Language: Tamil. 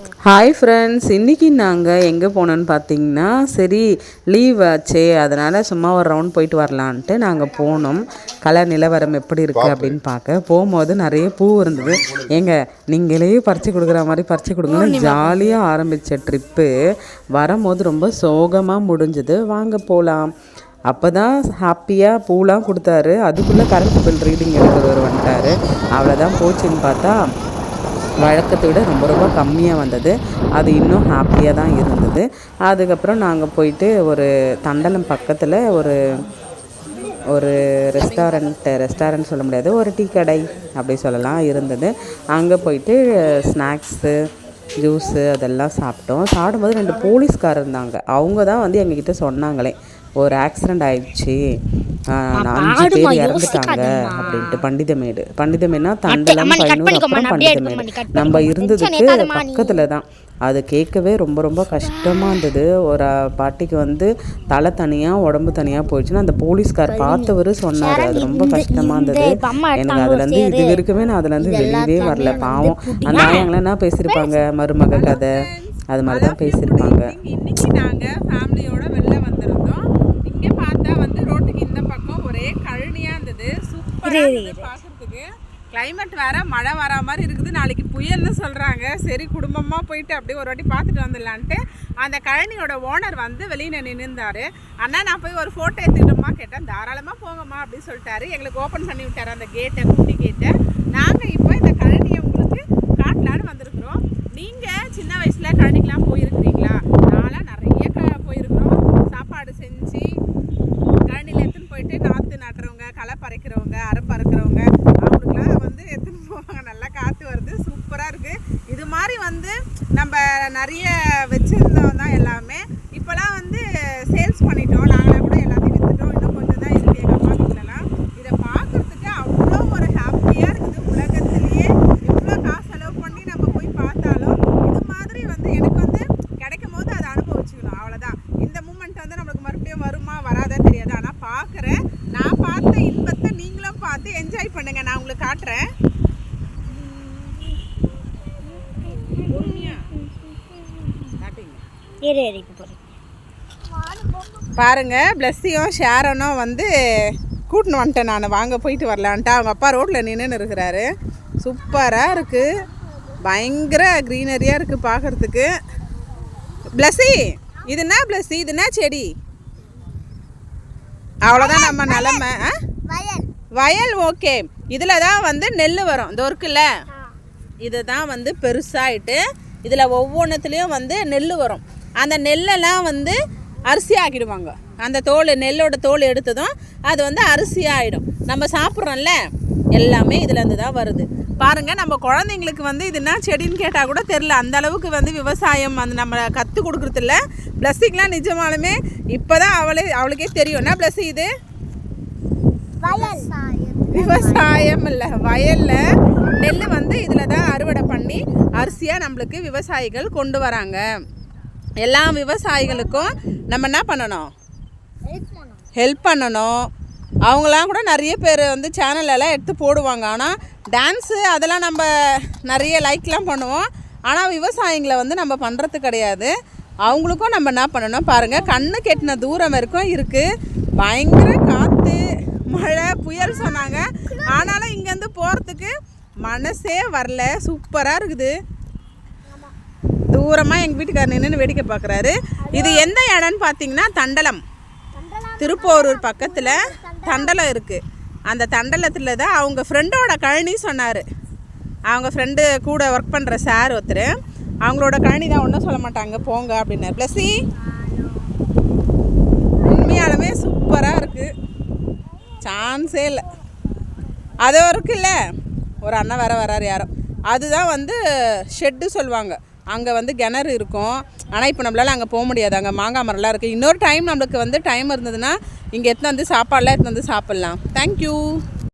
ஹாய் ஃப்ரெண்ட்ஸ் இன்றைக்கி நாங்கள் எங்கே போனோன்னு பார்த்தீங்கன்னா சரி லீவ் ஆச்சே அதனால் சும்மா ஒரு ரவுண்ட் போயிட்டு வரலான்ட்டு நாங்கள் போனோம். கலர் நிலவரம் எப்படி இருக்குது அப்படின்னு பார்க்க போகும்போது நிறைய பூ இருந்தது. ஏங்க நீங்களே பறித்து கொடுக்குற மாதிரி பறித்து கொடுங்க ஜாலியாக ஆரம்பித்த ட்ரிப்பு வரும்போது ரொம்ப சோகமாக முடிஞ்சது. வாங்க போகலாம் அப்போ தான் ஹாப்பியாக பூலாம் கொடுத்தாரு. அதுக்குள்ளே கரண்ட் பில் ரீடிங் எடுக்கிறவர் வந்துட்டார். அவ்வளோதான் போச்சுன்னு பார்த்தா வழக்கத்தை விட ரொம்ப ரொம்ப கம்மியாக வந்தது. அது இன்னும் ஹாப்பியாக தான் இருந்தது. அதுக்கப்புறம் நாங்கள் போயிட்டு ஒரு தண்டலம் பக்கத்தில் ஒரு ஒரு ரெஸ்டாரண்ட் ரெஸ்டாரண்ட் சொல்ல முடியாது ஒரு டீ கடை அப்படி சொல்லலாம் இருந்தது. அங்கே போயிட்டு ஸ்நாக்ஸு ஜூஸு அதெல்லாம் சாப்பிட்டோம். சாப்பிடும்போது ரெண்டு போலீஸ்காரர் இருந்தாங்க. அவங்க தான் வந்து எங்ககிட்ட சொன்னாங்களே ஒரு ஆக்சிடெண்ட் ஆயிடுச்சு. அஞ்சு பேர் இறந்துட்டாங்க அப்படின்ட்டு பண்டிதமேடு. பண்டிதமேடுனா தண்டலம் பைனூர் அப்புறம் பண்டிதமேடு. நம்ம இருந்ததுக்கு பக்கத்தில் தான் அது கேட்கவே ரொம்ப ரொம்ப கஷ்டமாக இருந்தது. ஒரு பாட்டிக்கு வந்து தலை தனியாக உடம்பு தனியாக போயிடுச்சுன்னா அந்த போலீஸ்கார் பார்த்தவர் சொன்னார். அது ரொம்ப கஷ்டமாக இருந்தது. எனக்கு அதுலேருந்து இது வரைக்குமே நான் அதுலேருந்து வெளியவே வரல பாவம். அந்த என்ன பேசியிருப்பாங்க மருமக கதை. அது மாதிரி தான் பேசியிருப்பாங்க இன்னைக்கு நாங்க ஃபேமிலியோட வெளில வந்திருந்தோம் இங்க பார்த்தா வந்து ரோட்டுக்கு இந்த பக்கம் ஒரே கழனியா இருந்தது சூப்பரா இருந்தது பார்க்குறதுக்கு கிளைமேட் வேற மழை வரா மாதிரி இருக்குது. நாளைக்கு புயல்னு சொல்றாங்க. சரி குடும்பமா போயிட்டு அப்படியே ஒரு வாட்டி பார்த்துட்டு வந்துடலான்ட்டு அந்த கழனியோட ஓனர் வந்து வெளியில நின்றுந்தாரு அண்ணா நான் போய் ஒரு ஃபோட்டோ எடுத்துக்கிட்டோமா கேட்டேன். தாராளமா போங்கம்மா அப்படின்னு சொல்லிட்டாரு. எங்களுக்கு ஓப்பன் பண்ணி விட்டாரு அந்த கேட்டை குட்டி கேட்டை நாங்க இப்போ இந்த கழனியை உங்களுக்கு காட்டலான்னு வந்திருக்கிறோம். நீங்க சின்ன வயசுல கழனிக்கெல்லாம் போயிருக்கோம் களை அரப்பு அரை அவங்களுக்குலாம் வந்து எடுத்துன்னு போவாங்க. நல்லா காற்று வருது. சூப்பராக இருக்குது இது மாதிரி வந்து நம்ம நிறைய வச்சு தான் எல்லாமே இப்போலாம் வந்து சேல்ஸ் பண்ணிட்டோம் நாங்களாம் கூட எல்லாத்தையும் விற்றுட்டோம் இன்னும் கொஞ்சம் தான் இருக்குது எங்கள் அம்மா வீட்டிலலாம் இதை பார்க்குறதுக்கு அவ்வளோ ஒரு ஹாப்பியாக இருக்குது உலகத்திலேயே எவ்வளோ காசு செலவு பண்ணி நம்ம போய் பார்த்தாலும் இது மாதிரி வந்து எனக்கு வந்து கிடைக்கும் போது அதை அனுபவிச்சுக்கணும் அவ்வளோதான் இந்த மூமெண்ட் வந்து நம்மளுக்கு மறுபடியும் வருமா வராதா தெரியாது ஆனால் பார்க்குறேன் நான் பார்த்த இன்பத்தை நீங்களும் பார்த்து என்ஜாய் பண்ணுங்க போகிறேன் பாருங்க பிளஸ்ஸியும் ஷேரனும் வந்து கூட்டின்னு வந்துட்டேன் நான். வாங்க போயிட்டு வரலான்ட்டு. அவங்க அப்பா ரோட்டில் நின்றுன்னு இருக்கிறாரு. சூப்பராக இருக்குது பயங்கர க்ரீனரியாக இருக்குது பார்க்குறதுக்கு பிளஸ்ஸி இது என்ன பிளஸ்ஸி இது என்ன செடி? அவ்வளோதான் நம்ம நிலமை வயல். ஓகே இதில் தான் வந்து நெல் வரும். இந்த இருக்குல்ல இதுதான் வந்து பெருசாயிட்டு இதில் ஒவ்வொன்றுத்துலேயும் வந்து நெல் வரும். அந்த நெல்லெல்லாம் வந்து அரிசி ஆக்கிடுவாங்க. அந்த தோல் நெல்லோட தோல் எடுத்ததும் அது வந்து அரிசி ஆகிடும் நம்ம சாப்பிட்றோம்ல எல்லாமே இதுலேருந்து தான் வருது. பாருங்கள் நம்ம குழந்தைங்களுக்கு வந்து இது என்ன செடின்னு கேட்டால் கூட தெரில அந்த அளவுக்கு வந்து விவசாயம் அந்த நம்ம கற்றுக் கொடுக்குறதில்ல பிளஸ்ஸிங்லாம் நிஜமாலுமே இப்போ தான் அவளே அவளுக்கே தெரியும். என்ன பிளஸ் இது? விவசாயம் இல்லை வயல்ல நெல் வந்து இதில் தான் அறுவடை பண்ணி அரிசியாக நம்மளுக்கு விவசாயிகள் கொண்டு வராங்க. எல்லா விவசாயிகளுக்கும் நம்ம என்ன பண்ணணும்? ஹெல்ப் பண்ணணும். அவங்களாம் கூட நிறைய பேர் வந்து சேனல் எல்லாம் எடுத்து போடுவாங்க. ஆனால் டான்ஸு அதெல்லாம் நம்ம நிறைய லைக்லாம் பண்ணுவோம். ஆனால் விவசாயிங்களை வந்து நம்ம பண்ணுறது கிடையாது. அவங்களுக்கும் நம்ம என்ன பண்ணணும்? பாருங்கள் கண்ணு கெட்டின தூரம் வரைக்கும் இருக்குது பயங்கர காற்று மழை புயல் சொன்னாங்க. ஆனாலும் இங்கேருந்து போகிறதுக்கு மனசே வரல. சூப்பராக இருக்குது. தூரமாக எங்கள் வீட்டுக்கார் நின்று வேடிக்கை பார்க்குறாரு இது எந்த இடம்னு பார்த்தீங்கன்னா தண்டலம். திருப்போரூர் பக்கத்தில் தண்டலம் இருக்குது அந்த தண்டலத்தில் தான் அவங்க ஃப்ரெண்டோட கழனி சொன்னார். அவங்க ஃப்ரெண்டு கூட ஒர்க் பண்ணுற சார் ஒருத்தர். அவங்களோட கழனி தான் ஒன்றும் சொல்ல மாட்டாங்க போங்க அப்படின்னாரு. ப்ளஸ்ஸி உண்மையாலுமே சூப்பராக இருக்குது சான்ஸே இல்லை. அது வரைக்கும் இல்லை. ஒரு அண்ணன் வர வராரு யாரோ. அதுதான் வந்து ஷெட்டு சொல்லுவாங்க. அங்கே வந்து கிணறு இருக்கும். ஆனால் இப்போ நம்மளால் அங்கே போக முடியாது. அங்கே மாங்காய் மரம்லாம் இருக்குது இன்னொரு டைம் நம்மளுக்கு வந்து டைம் இருந்ததுன்னா இங்கே எடுத்துன்னு வந்து சாப்பாடெலாம் எடுத்துன்னு வந்து சாப்பிட்லாம். தேங்க்யூ